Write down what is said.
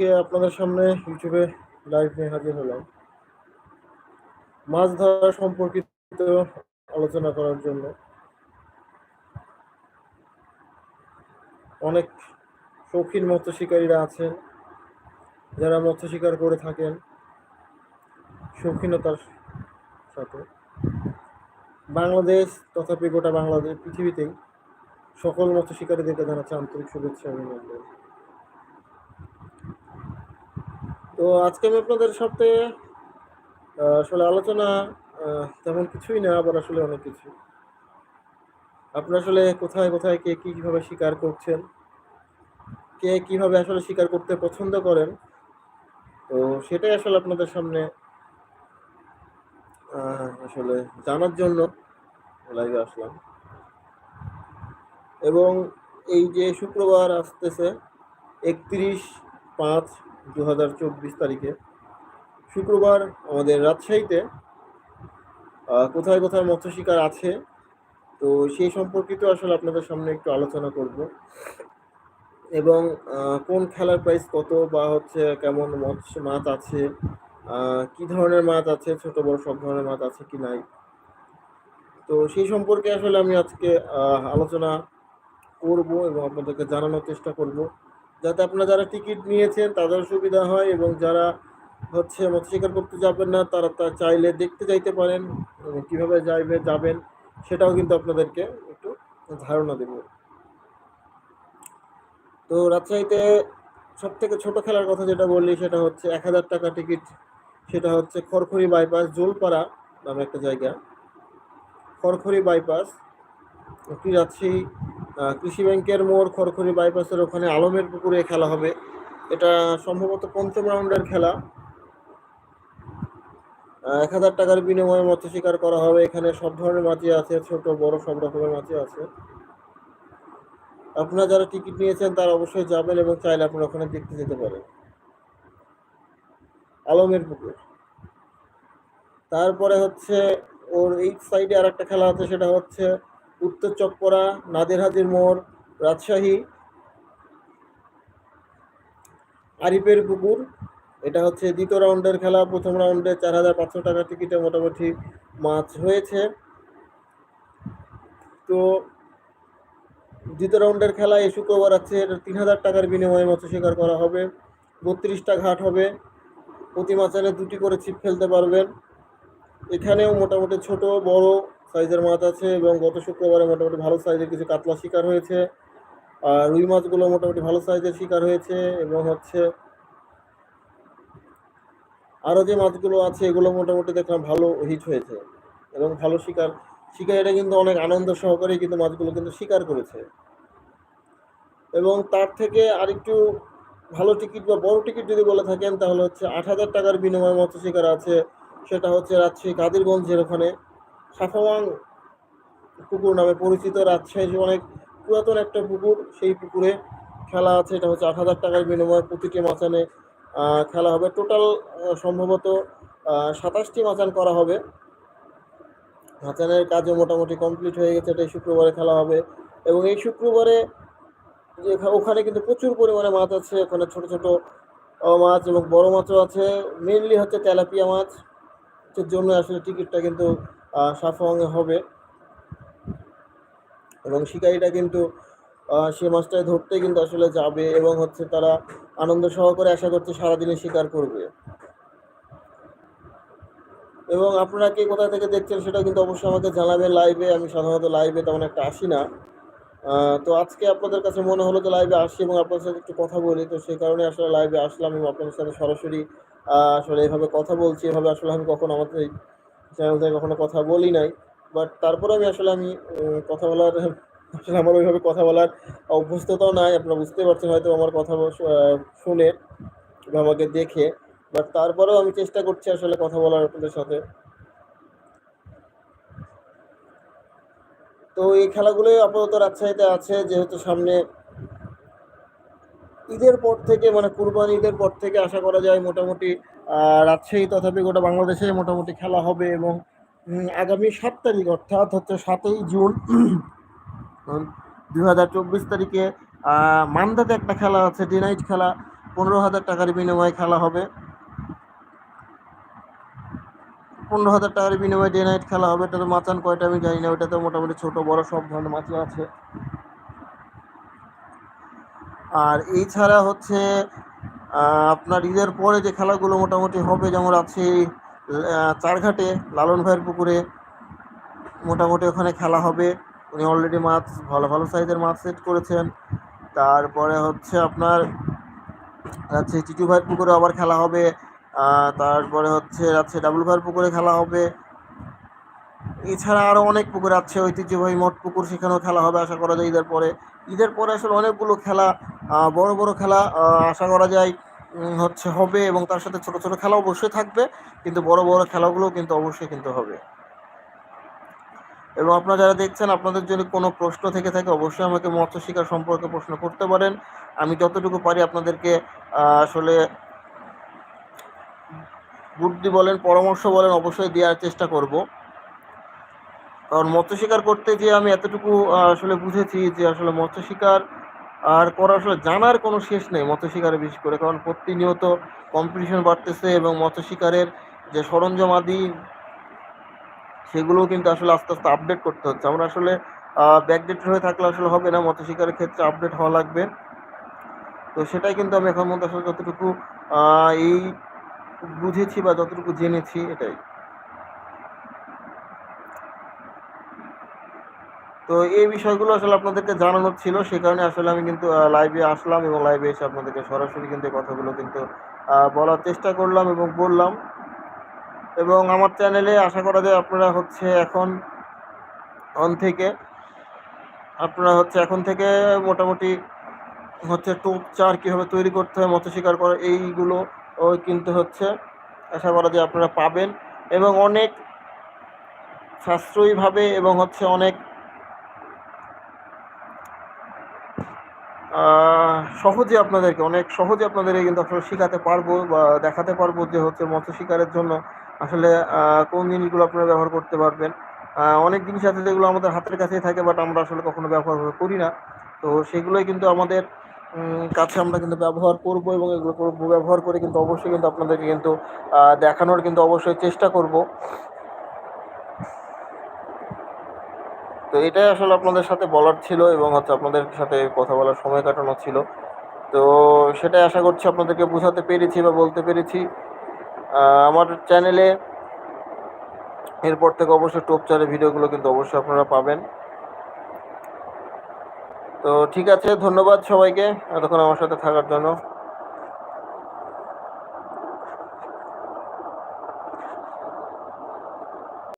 আজকে আপনাদের সামনে ইউটিউবে লাইভ নিয়ে হাজির হলাম। মাছ ধরা সম্পর্কিত আলোচনা করার জন্য। অনেক শৌখিন মৎস্য শিকারীরা আছেন, যারা মৎস্য শিকার করে থাকেন শৌখিনতার সাথে। বাংলাদেশ তথাপি গোটা বাংলাদেশ, পৃথিবীতেই সকল মৎস্য শিকারীদেরকে জানাচ্ছে আন্তরিক শুভেচ্ছা অভিনন্দন। তো আজকে আমি আপনাদের সাথে আসলে আলোচনা তেমন কিছুই না, আবার আসলে অনেক কিছু। আপনারা আসলে কোথায় কোথায়, কে কীভাবে শিকার করছেন? কে কীভাবে আসলে শিকার করতে পছন্দ করেন? তো সেটাই আসলে আপনাদের সামনে আসলে জানার জন্য লাইভে আসলাম। এবং এই যে শুক্রবার আসতেছে, একত্রিশ পাঁচ দু হাজার চব্বিশ তারিখে। শুক্রবার আমাদের রাজশাহীতে কোথায় কোথায় মৎস্য শিকার আছে, তো সেই সম্পর্কিত আসলে আপনাদের সামনে একটু আলোচনা করব। এবং কোন খেলার প্রাইস কত বা হচ্ছে কেমন মৎস্য মাছ আছে কি ধরনের মাছ আছে, ছোট বড় সব ধরনের মাছ আছে কি নাই। তো সেই সম্পর্কে আসলে আমি আজকে আলোচনা করব এবং আপনাদেরকে জানানোর চেষ্টা করব। যাতে আপনারা যারা টিকিট নিয়েছেন তাদের সুবিধা হয় এবং যারা হচ্ছে মৎস্য শিকার করতে যাবেন না, তারা তা চাইলে দেখতে যাইতে পারেন এবং কীভাবে যাইবে, যাবেন সেটাও কিন্তু আপনাদেরকে একটু ধারণা দেব। তো রাজশাহীতে সব থেকে ছোটো খেলার কথা যেটা বললি সেটা হচ্ছে এক হাজার টাকা টিকিট, সেটা হচ্ছে খড়খড়ি বাইপাস জোলপাড়া নামে একটা জায়গা। খড়খড়ি বাইপাস রাজশাহী কৃষি ব্যাংকের মোড় খড়খড়ি বাইপাসের ওখানে আলমের পুকুরে খেলা হবে। এটা সম্ভবত পঞ্চম রাউন্ডের খেলা। এক হাজার টাকার বিনিময়ে মৎস্য শিকার করা হবে। এখানে সব ধরনের মাছই আছে, ছোট, বড়, সব রকমের মাছই আছে। আপনারা যারা টিকিট নিয়েছেন, তারা অবশ্যই যাবেন এবং চাইলে আপনারা ওখানে দেখতে যেতে পারেন। আলমের পুকুর। তারপরে হচ্ছে ওর এই সাইডে আর একটা খেলা আছে, সেটা হচ্ছে উত্তর চকপড়া নাদের হাজির মোড়, রাজশাহী, আরিফের পুকুর। এটা হচ্ছে দ্বিতীয় রাউন্ডের খেলা। প্রথম রাউন্ডে চার হাজার পাঁচশো টাকা টিকিটে মোটামুটি মাছ হয়েছে। তো দ্বিতীয় রাউন্ডের খেলা এই শুক্রবার আছে তিন হাজার টাকার বিনিময়ে মৎস্য শিকার করা হবে। বত্রিশটা ঘাট হবে। প্রতি মাচানে দুটি করে ছিপ ফেলতে পারবেন। এখানেও মোটামুটি ছোট, বড় সাইজের মাছ আছে এবং গত শুক্রবারে মোটামুটি ভালো সাইজের কিছু কাতলা শিকার হয়েছে। আর রুই মাছগুলো মোটামুটি ভালো সাইজের শিকার হয়েছে এবং হচ্ছে আরও যে মাছগুলো আছে এগুলো মোটামুটি দেখলাম ভালো হিট হয়েছে এবং ভালো শিকার। শিকারীরা কিন্তু অনেক আনন্দ সহকারে কিন্তু মাছগুলো কিন্তু শিকার করেছে। এবং তার থেকে আরেকটু ভালো টিকিট বা বড় টিকিট যদি বলে থাকেন তাহলে হচ্ছে আট হাজার টাকার বিনিময়ে মৎস্য শিকার আছে, সেটা হচ্ছে রাজশাহী কাদিরগঞ্জের ওখানে। সাফাওয়াং পুকুর নামে পরিচিত। রাজশাহী অনেক পুরাতন একটা পুকুর, সেই পুকুরে খেলা আছে, এটা হচ্ছে আট হাজার টাকার বিনিময়ে প্রতিটি মাচানে খেলা হবে। টোটাল সম্ভবত সাতাশটি মাচান করা হবে। মাচানের কাজও মোটামুটি কমপ্লিট হয়ে গেছে এটা এই শুক্রবারে খেলা হবে। এবং এই শুক্রবারে যে ওখানে কিন্তু প্রচুর পরিমাণে মাছ আছে, ওখানে ছোট ছোট মাছ এবং বড় মাছও আছে। মেনলি হচ্ছে তেলাপিয়া মাছ জন্য আসলে টিকিটটা কিন্তু আহ, হবে। এবং শিকারীটা কিন্তু সে মাছটায় ধরতে কিন্তু আসলে যাবে এবং হচ্ছে তারা আনন্দ সহকারে আশা করছে সারাদিনে শিকার করবে। এবং আপনারা কে কোথা থেকে দেখছেন সেটা কিন্তু অবশ্যই আমাকে জানাবেন লাইভে আমি সাধারণত লাইভে তেমন একটা আসি না। তো আজকে আপনাদের কাছে মনে হলো যে লাইভে আসি এবং আপনাদের সাথে একটু কথা বলি। তো সেই কারণে আসলে লাইভে আসলাম এবং আপনাদের সাথে সরাসরি আসলে এভাবে কথা বলছি। এভাবে আসলে আমি কখনো আমাদের চ্যানেল থেকে কখনো কথা বলি নাই বাট তারপরে আমি আসলে আমি কথা বলার, আসলে আমার ওইভাবে কথা বলার অভ্যস্ততাও নাই, আপনারা বুঝতে পারছেন হয়তো আমার কথা শুনে বা আমাকে দেখে বাট তারপরেও আমি চেষ্টা করছি আসলে কথা বলার আপনাদের সাথে। তো এই খেলাগুলোই আপাতত রাজশাহীতে আছে, যেহেতু সামনে ঈদের পর থেকে মানে কুরবানি ঈদের পর থেকে আশা করা যায় মোটামুটি রাজশাহী তথাপি গোটা বাংলাদেশে মোটামুটি খেলা হবে এবং আগামী সাত তারিখ, অর্থাৎ হচ্ছে সাতই জুন, দুই হাজার চব্বিশ তারিখে মান্দাতে একটা খেলা আছে ডে নাইট খেলা, পনেরো হাজার টাকার বিনিময়ে খেলা হবে। পনেরো হাজার টাকার বিনিময়ে ডে নাইট খেলা হবে, এটা তো মাচান কয়টা আমি জানি না ওটাতে মোটামুটি ছোটো বড় সব ধরনের মাছই আছে। আর এছাড়া হচ্ছে আপনার ঈদের পরে যে খেলাগুলো মোটামুটি হবে, যেমন আছে চারঘাটে, লালন ভাইয়ের পুকুরে মোটামুটি ওখানে খেলা হবে। উনি অলরেডি মাছ, ভালো ভালো সাইজের মাছ সেট করেছেন। তারপরে হচ্ছে আপনার হচ্ছে চিচু ভাইয়ের পুকুরে আবার খেলা হবে। তারপরে হচ্ছে, আছে ডাবল ভাইয়ের পুকুরে খেলা হবে। এছাড়া আরও অনেক পুকুর আছে, ঐতিহ্যবাহী মঠ পুকুর, সেখানেও খেলা হবে আশা করা যায় ঈদের পরে। ঈদের পরে আসলে অনেকগুলো খেলা বড় বড় খেলা আশা করা যায় হচ্ছে হবে এবং তার সাথে ছোট ছোট খেলা অবশ্যই থাকবে, কিন্তু বড় বড় খেলাগুলো কিন্তু অবশ্যই কিন্তু হবে। এবং আপনারা যারা দেখছেন, আপনাদের যদি কোনো প্রশ্ন থেকে থাকে, অবশ্যই আমাকে মৎস্য শিকার সম্পর্কে প্রশ্ন করতে পারেন। আমি যতটুকু পারি আপনাদেরকে আসলে বুদ্ধি বলেন, পরামর্শ বলেন, অবশ্যই দেওয়ার চেষ্টা করব। কারণ মৎস্য শিকার করতে যে আমি এতটুকু আসলে বুঝেছি যে আসলে মৎস্য শিকার আর করা আসলে জানার কোনো শেষ নেই মৎস্য শিকারে বিশেষ করে। কারণ প্রতিনিয়ত কম্পিটিশন বাড়তেছে এবং মৎস্য শিকারের যে সরঞ্জাম আদি, সেগুলোও কিন্তু আসলে আস্তে আস্তে আপডেট করতে হচ্ছে। আমরা আসলে ব্যাকডেট হয়ে থাকলে আসলে হবে না, মৎস্য শিকারের ক্ষেত্রে আপডেট হওয়া লাগবে। তো সেটাই কিন্তু আমি এখন মধ্যে আসলে যতটুকু এই বুঝেছি বা যতটুকু জেনেছি এটাই। তো এই বিষয়গুলো আসলে আপনাদেরকে জানানোর ছিল, সে কারণে আসলে আমি কিন্তু লাইভে আসলাম এবং লাইভে এসে আপনাদেরকে সরাসরি কিন্তু কথাগুলো কিন্তু বলার চেষ্টা করলাম এবং বললাম। এবং আমার চ্যানেলে আশা করা যায় আপনারা হচ্ছে এখন অন থেকে, আপনারা হচ্ছে এখন থেকে মোটামুটি হচ্ছে টোপ চার কীভাবে তৈরি করতে হয়, মৎস্য শিকার করা, এইগুলো কিন্তু হচ্ছে আশা করা যায় আপনারা পাবেন। এবং অনেক সাশ্রয়ীভাবে এবং হচ্ছে অনেক সহজে আপনাদেরকে, অনেক সহজে আপনাদেরকে কিন্তু আসলে শেখাতে পারব বা দেখাতে পারব যে হচ্ছে মৎস্য শিকারের জন্য আসলে কোন জিনিসগুলো আপনারা ব্যবহার করতে পারবেন। অনেক জিনিস আছে যেগুলো আমাদের হাতের কাছেই থাকে বাট আমরা আসলে কখনো ব্যবহার করি না। তো সেগুলোই কিন্তু আমাদের কাছে আমরা কিন্তু ব্যবহার করব এবং এগুলো ব্যবহার করে কিন্তু অবশ্যই কিন্তু আপনাদেরকে কিন্তু দেখানোর কিন্তু অবশ্যই চেষ্টা করব। তো এটাই আসলে আপনাদের সাথে বলার ছিল এবং হচ্ছে আপনাদের সাথে কথা বলার সময় কাটানো ছিল। তো সেটাই আশা করছি আপনাদেরকে বোঝাতে পেরেছি বা বলতে পেরেছি। আমার চ্যানেলে এরপর থেকে অবশ্যই টোপ চারের ভিডিওগুলো কিন্তু অবশ্যই আপনারা পাবেন। তো ঠিক আছে, ধন্যবাদ সবাইকে, এতক্ষণ আমার সাথে থাকার জন্য।